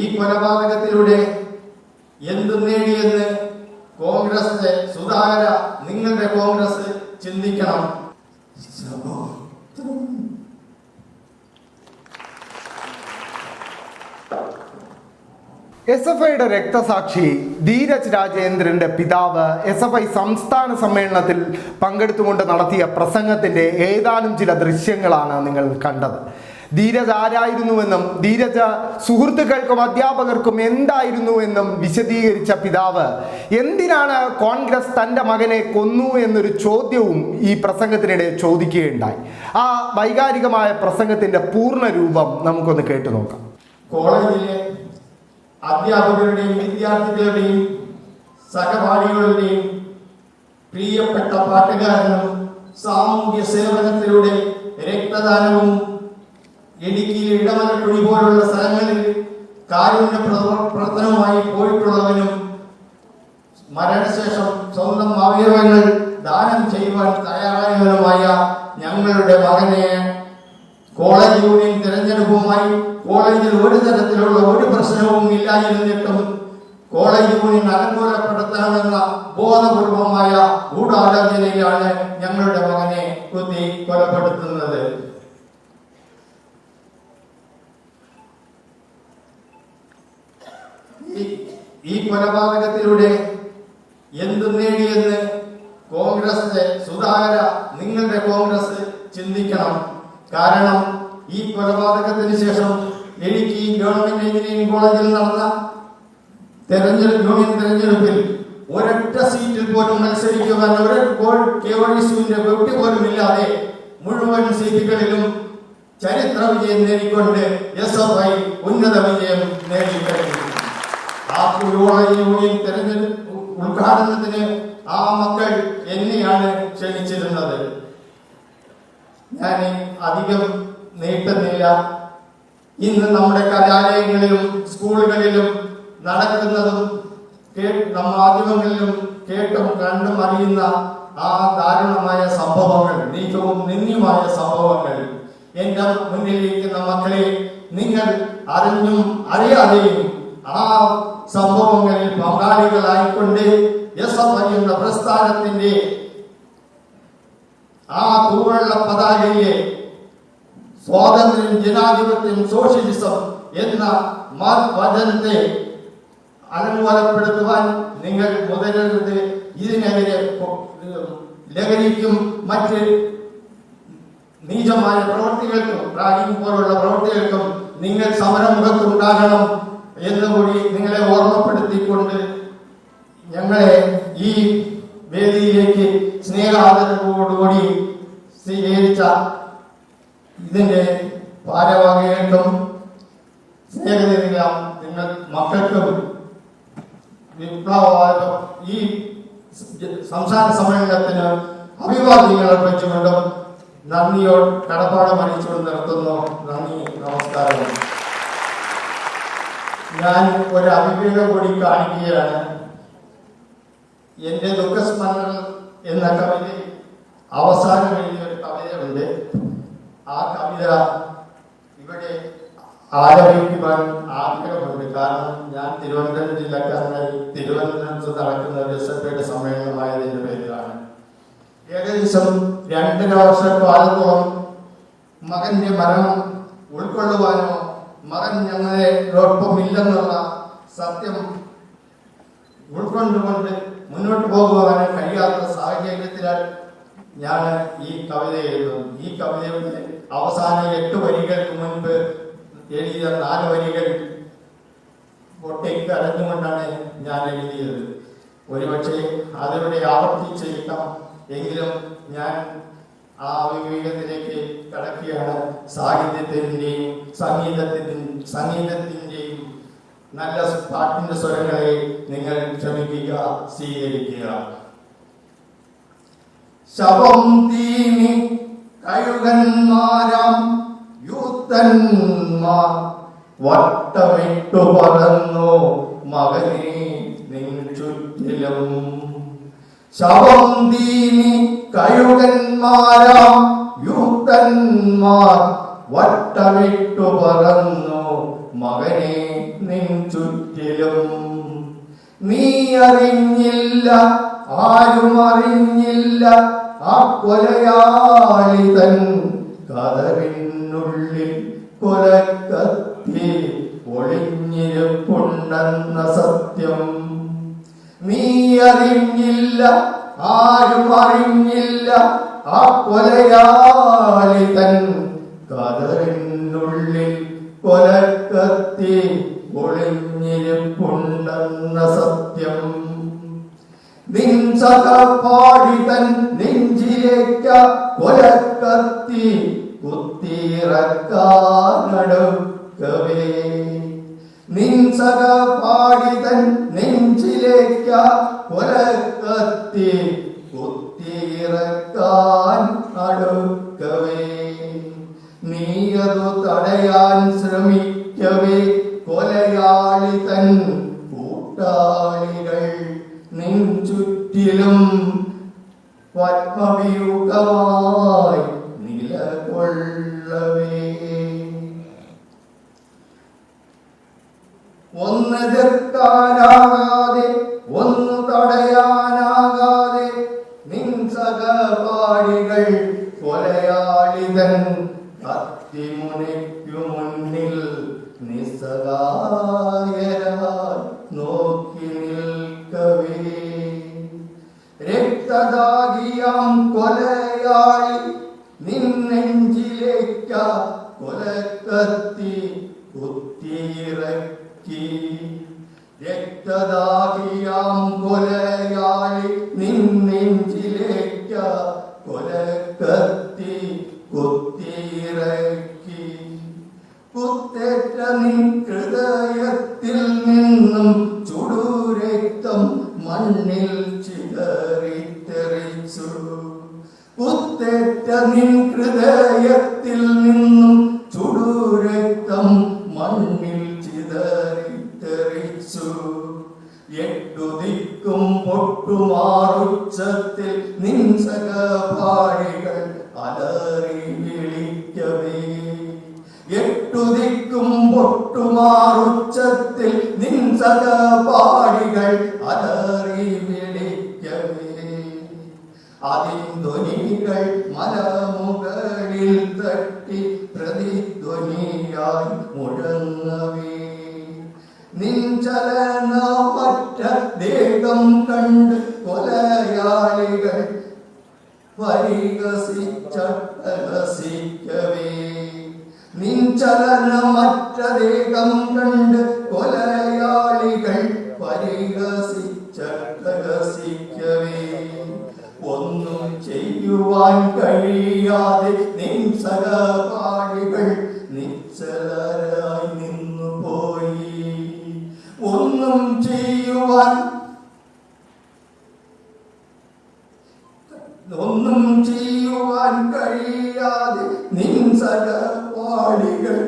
ഈ കൊലപാതകത്തിലൂടെ എന്ത് നേടിയെന്ന് കോൺഗ്രസ് സുധാകര നിങ്ങളുടെ കോൺഗ്രസ് ചിന്തിക്കണം. എസ് എഫ് ഐയുടെ രക്തസാക്ഷി ധീരജ് രാജേന്ദ്രന്റെ പിതാവ് എസ് എഫ് ഐ സംസ്ഥാന സമ്മേളനത്തിൽ പങ്കെടുത്തുകൊണ്ട് നടത്തിയ പ്രസംഗത്തിന്റെ ഏതാനും ചില ദൃശ്യങ്ങളാണ് നിങ്ങൾ കണ്ടത്. ധീരജ് ആരായിരുന്നുവെന്നും ധീരജ സുഹൃത്തുക്കൾക്കും അധ്യാപകർക്കും എന്തായിരുന്നുവെന്നും വിശദീകരിച്ച പിതാവ്. എന്തിനാണ് കോൺഗ്രസ് തന്റെ മകനെ കൊന്നു എന്നൊരു ചോദ്യവും ഈ പ്രസംഗത്തിനിടെ ചോദിക്കുകയുണ്ടായി. ആ വൈകാരികമായ പ്രസംഗത്തിന്റെ പൂർണ രൂപം നമുക്കൊന്ന് കേട്ടു നോക്കാം. കോളേജിലെ അധ്യാപകരുടെയും വിദ്യാർത്ഥികളുടെയും സഹപാഠികളുടെയും പ്രിയപ്പെട്ട പാട്ടുകാരനും സാമൂഹ്യ സേവനത്തിലൂടെ രക്തദാനവും ഇടുക്കിയിലെ ഇടമലക്കുഴി പോലുള്ള സ്ഥലങ്ങളിൽ കാരുണ്യ പ്രവ- പ്രവർത്തനവുമായി പോയിട്ടുള്ളവനും മരണശേഷം സ്വന്തം അവയവങ്ങൾ ദാനം ചെയ്യുവാൻ തയ്യാറായവനുമായ ഞങ്ങളുടെ മകനെ കോളേജ് യൂണിയൻ തിരഞ്ഞെടുപ്പുമായി കോളേജിൽ ഒരു തരത്തിലുള്ള ഒരു പ്രശ്നവും ഇല്ലായിരുന്നിട്ടും കോളേജ് യൂണിയൻ അനുകൂലപ്പെടുത്തണമെന്ന ബോധപൂർവമായ ഗൂഢാലോചനയിലാണ് ഞങ്ങളുടെ മകനെ കുത്തി കൊലപ്പെടുത്തുന്നത് ഈ- ഈ കൊലപാതകത്തിലൂടെ എന്ത് നേടിയെന്ന് കോൺഗ്രസ് സുധാകര നിങ്ങളുടെ കോൺഗ്രസ് ചിന്തിക്കണം. കാരണം ഈ കൊലപാതകത്തിന് ശേഷം എനിക്ക് ഈ ഗവൺമെന്റ് എഞ്ചിനീയറിംഗ് കോളേജിൽ നടന്ന തെരഞ്ഞെടുപ്പ് യൂണിയൻ തെരഞ്ഞെടുപ്പിൽ ഒരൊറ്റ സീറ്റിൽ പോലും മത്സരിക്കുവാൻ ഒരു വെട്ടി പോലും ഇല്ലാതെ മുഴുവൻ സീറ്റുകളിലും ചരിത്ര വിജയം നേടിക്കൊണ്ട് എസ് എഫ് ഐ ഉന്നത വിജയം നേടിക്കഴിഞ്ഞു. യൂണിയൻ തെരഞ്ഞെടുപ്പ് ഉദ്ഘാടനത്തിന് ആ മക്കൾ എന്നെയാണ് ക്ഷണിച്ചിരുന്നത്. ഞാൻ അധികം നീട്ടുന്നില്ല. ഇന്ന് നമ്മുടെ കലാലയങ്ങളിലും സ്കൂളുകളിലും നടക്കുന്നതും മാധ്യമങ്ങളിലും കേട്ടും കണ്ടും അറിയുന്ന ആ ദാരുണമായ സംഭവങ്ങൾ നീക്കവും നിന്ദ്യമായ സംഭവങ്ങൾ എന്റെ മുന്നിലിരിക്കുന്ന മക്കളെ നിങ്ങൾ അറിഞ്ഞും അറിയാതെയും ആ സംഭവങ്ങളിൽ പങ്കാളികളായിക്കൊണ്ട് എസ് എഫ് എന്ന പ്രസ്ഥാനത്തിന്റെ ആ തൂവെള്ള പതാകയെ സ്വാതന്ത്ര്യം ജനാധിപത്യം സോഷ്യലിസം എന്ന വചനത്തെ അലങ്കോലപ്പെടുത്തുവാൻ നിങ്ങൾ മുതലരുത്. ഇതിനെതിരെ ലഹരിക്കും മറ്റ് നീചമായ പ്രവൃത്തികൾക്കും റാഗിംഗ് പോലുള്ള പ്രവൃത്തികൾക്കും നിങ്ങൾ സമരമുഖത്തുണ്ടാകണം. എന്നുകൂടി നിങ്ങളെ ഓർമ്മപ്പെടുത്തിക്കൊണ്ട് ഞങ്ങളെ ഈ വേദിയിലേക്ക് സ്നേഹാദരവോടുകൂടി സ്വീകരിച്ച ഇതിന്റെ ഭാരവാഹികൾക്കും സ്നേഹിതരെല്ലാം നിങ്ങൾ മക്കൾക്കും വിപ്ലവ ഈ സംസ്ഥാന സമ്മേളനത്തിന് അഭിവാദ്യങ്ങൾ അർപ്പിച്ചുകൊണ്ടും നന്ദിയോ കടപ്പാടം അറിയിച്ചുകൊണ്ട് നിർത്തുന്നു. നന്ദി നമസ്കാരം ഞാൻ ഒരു അഭിപ്രായം കൂടി കാണിക്കുകയാണ്. എന്റെ ദുഃഖസ്മരണ എന്ന കവിത അവസാനം എഴുതിയ ഒരു കവിതയുണ്ട്. ആ കവിത ഇവിടെ ആലപിക്കുവാൻ ആഗ്രഹമുണ്ട്. കാരണം ഞാൻ തിരുവനന്തപുരം ജില്ലക്കാരനായി തിരുവനന്തപുരത്ത് നടക്കുന്ന ഐയുടെ സമ്മേളനമായതിന്റെ പേരിലാണ്. ഏകദേശം രണ്ടര വർഷക്കാലത്തോളം മകന്റെ മരണം ഉൾക്കൊള്ളുവാനോ മകൻ ഞങ്ങളെ ഒപ്പം ഇല്ലെന്നുള്ള സത്യം ഉൾക്കൊണ്ടുകൊണ്ട് മുന്നോട്ട് പോകുവാൻ കഴിയാത്ത സാഹചര്യത്തിലാൽ ഞാൻ ഈ കവിത എഴുതുന്നു. ഈ കവിതയുടെ അവസാന എട്ട് വരികൾക്ക് മുൻപ് എഴുതിയ നാല് വരികൾ പൊട്ടിക്കരഞ്ഞുകൊണ്ടാണ് ഞാൻ എഴുതിയത്. ഒരുപക്ഷെ അതിവിടെ ആവർത്തിച്ചേക്കാം എങ്കിലും ഞാൻ ആ വിവേകത്തിലേക്ക് കടക്കുകയാണ്. സാഹിത്യത്തിന്റെയും സംഗീതത്തിന്റെയും സംഗീതത്തിന്റെയും നല്ല പാട്ടിന്റെ സ്വരങ്ങളെ നിങ്ങൾ ക്ഷമിക്കുക സ്വീകരിക്കുക. ശവം തീമി കഴുകന്മാരാം യൂത്തന്മാർ വട്ടമിട്ടു പറന്നു മകനെ നിൻ ചുറ്റിലും. ശവം തീനി കഴുകന്മാരാം യൂത്തന്മാർ വട്ടമിട്ടു പറന്നു മകനെ നിൻ ചുറ്റിലും. നീ അറിഞ്ഞില്ല ആരും അറിഞ്ഞില്ല ആ കൊലയാളി തൻ കതറിനുള്ളിൽ കൊലക്കത്തി ഒളിഞ്ഞിരിപ്പുണ്ടെന്ന സത്യം. നീ അറിഞ്ഞില്ല ആരും അറിഞ്ഞില്ല. ആ കൊലയാളി തൻ കതറിനുള്ളിൽ കൊലക്കത്തി ഒളിഞ്ഞിരിപ്പുണ്ടെന്ന സത്യം. നിൻ സഹപാഠി തൻ നെഞ്ചിലേക്ക കൊലക്കത്തി കുത്തിയിറക്കാനടുക്കവേ നിൻ സഹപാഠി തൻ നെഞ്ചിലേക്ക ഒരക്കത്തി കുത്തിയിറക്കാൻ അടുക്കവേ. നീയതു തടയാൻ ശ്രമിക്കവേ കൊലയാളി തൻ കൂട്ടാളികൾ നിൻ ചുറ്റിലും പത്മവിയുഗമായി നിലകൊള്ളവേ. ഒന്ന് നിർത്താനാകാതെ ഒന്ന് തടയാനാകാതെ നിൻ കൊലയാളിതൻ കത്തിമുനയ്ക്കു മുന്നിൽ നിസ്സഹായരായി നോക്കി നിൽക്കവേ. രക്തദാഹിയാം കൊലയാളി നിന്നെഞ്ചിലേക്ക കൊലക്കത്തി കുത്തിയിറക്കി രക്തദാഹിയാം കൊലയാളി നിന്നെഞ്ചിലേക്ക കൊലക്കത്തി കുത്തിയിറക്കി. കുത്തേറ്റ നിൻ ഹൃദയത്തിൽ നിന്നും ചുടുരക്തം മണ്ണിൽ ചിതറിത്തെറിച്ചു. കുത്തേറ്റ നിൻ ഹൃദയത്തിൽ നിന്നും ചിതറിത്തെറിച്ചു എട്ടു ദിക്കും പൊട്ടുമാറുച്ചത്തിൽ നിൻ സഹപാഠികൾ അലറി വിളിക്കവേ. എട്ടു ദിക്കും പൊട്ടുമാറുച്ചത്തിൽ നിൻ സഹപാഠികൾ അലറി വിളിക്കവേ. അതിൻ ധ്വനികൾ മലമുകളിൽ തട്ടി പ്രതിധ്വനിയായി മുഴങ്ങവേ. നിൻ ചലനമറ്റ ദേഹം കണ്ട് കൊലയാളികൾ പരിഹസിച്ചട്ടഹസിക്കവേ നിൻ ചലനമറ്റ ദേഹം കണ്ട് ഒന്നും ചെയ്യുവാൻ ഒന്നും ചെയ്യുവാൻ കഴിയാതെ നിൻ സഹപാഠികൾ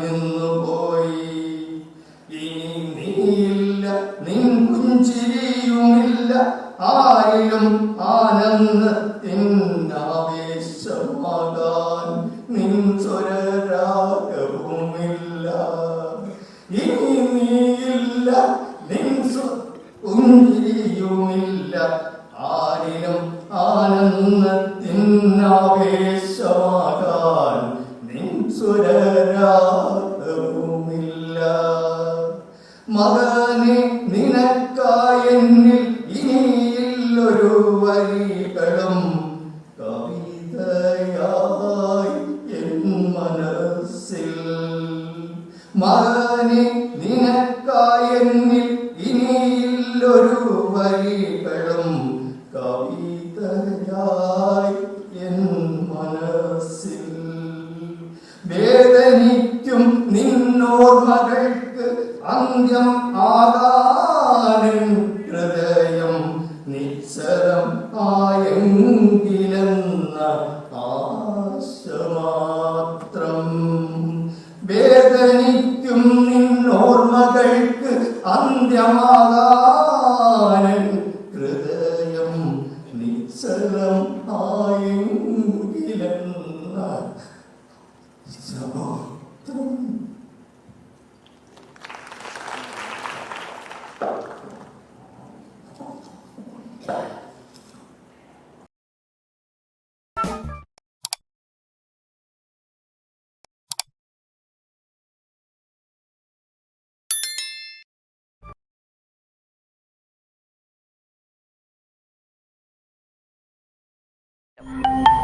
നിന്നു പോയി ഇനി നീയില്ല നിൻ പുഞ്ചിരിയുമില്ല ആരിലും ആനന്ദത്തിൻ ആവേശമാകാൻ നിൻ സ്വരരാഗവുമില്ല പുഞ്ചിരിയുമില്ല ആരിലും ആനന്ദത്തിൻ ആവേശമാകാൻ നിൻ സ്വരരാഗവുമില്ല മകനെ നിനക്കായെന്നിൽ ഇനിയില്ലൊരു വരികളും കവിതയായി എൻ മനസ്സിൽ. മകനെ നിശ്ചലം Yep.